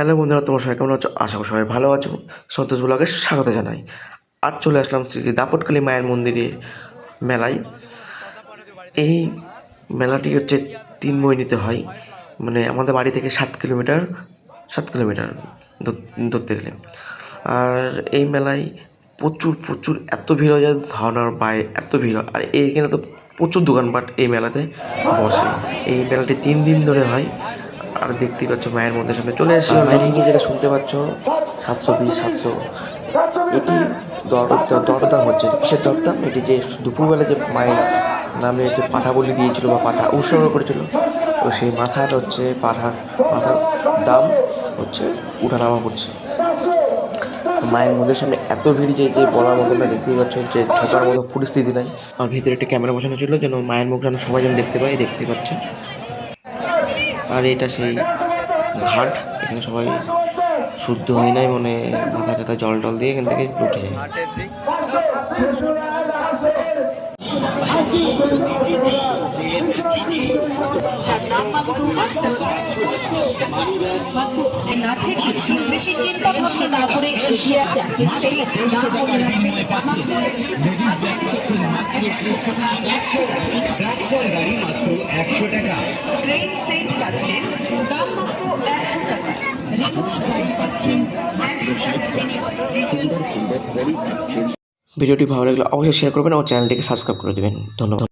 Hello বন্ধুরা, তোমার সবাই কেমন আছো? আশা করি সবাই ভালো আছো। সন্তোষ ব্লগে স্বাগত জানাই। আজ চলে আসলাম শ্রী দাপটকালী মায়ের মন্দিরে মেলায়। এই মেলাটি হচ্ছে তিন মহিনিতে হয়। মানে আমাদের বাড়ি থেকে সাত কিলোমিটার সাত কিলোমিটার ধর- ধরতে গেলে। আর এই মেলায় প্রচুর প্রচুর, এত ভিড় হয় ধারণার বাইরে এত ভিড় হয়। আর এইখানে তো প্রচুর দোকান দোকানপাট এই মেলাতে বসে। এই মেলাটি তিন দিন ধরে হয়। আর দেখতেই পাচ্ছ মায়ের মধ্যে সামনে। চলে এসে মাইকিংয়ে যেটা শুনতে পাচ্ছ, সাতশো বিশ, সাতশো। এটি দরদাম হচ্ছে। কিসের দরদাম? এটি যে দুপুরবেলা যে মায়ের নামে যে পাঠা বলি দিয়েছিল বা পাঠা উৎসর্গ করেছিল, তো সেই মাথার হচ্ছে পাঠার মাথার দাম হচ্ছে উঠানামা করছে। মায়ের মধ্যে সামনে এত ভিড় যে যে বলার মতো না, দেখতেই পাচ্ছ যে ঠোকার মতো পরিস্থিতি নাই। আর ভিতরে একটা ক্যামেরা বসানো ছিল, যেন মায়ের মুখ যেন সবাই যেন দেখতে পায়, দেখতে পাচ্ছ আর এটা সেই ঘাট। এখানে সবাই শুদ্ধ হয় নাই মানে মাথা টাথা জল টল দিয়ে এখান থেকে উঠে যায়। একশো ট্রেন সেট পাচ্ছেন দাম মাত্র একশো টাকা রিমোট গাড়ি পাচ্ছেন একশো টাকা ভিডিওটি ভালো লাগলে অবশ্যই শেয়ার করবেন ও চ্যানেলটিকে সাবস্ক্রাইব করে দেবেন। ধন্যবাদ।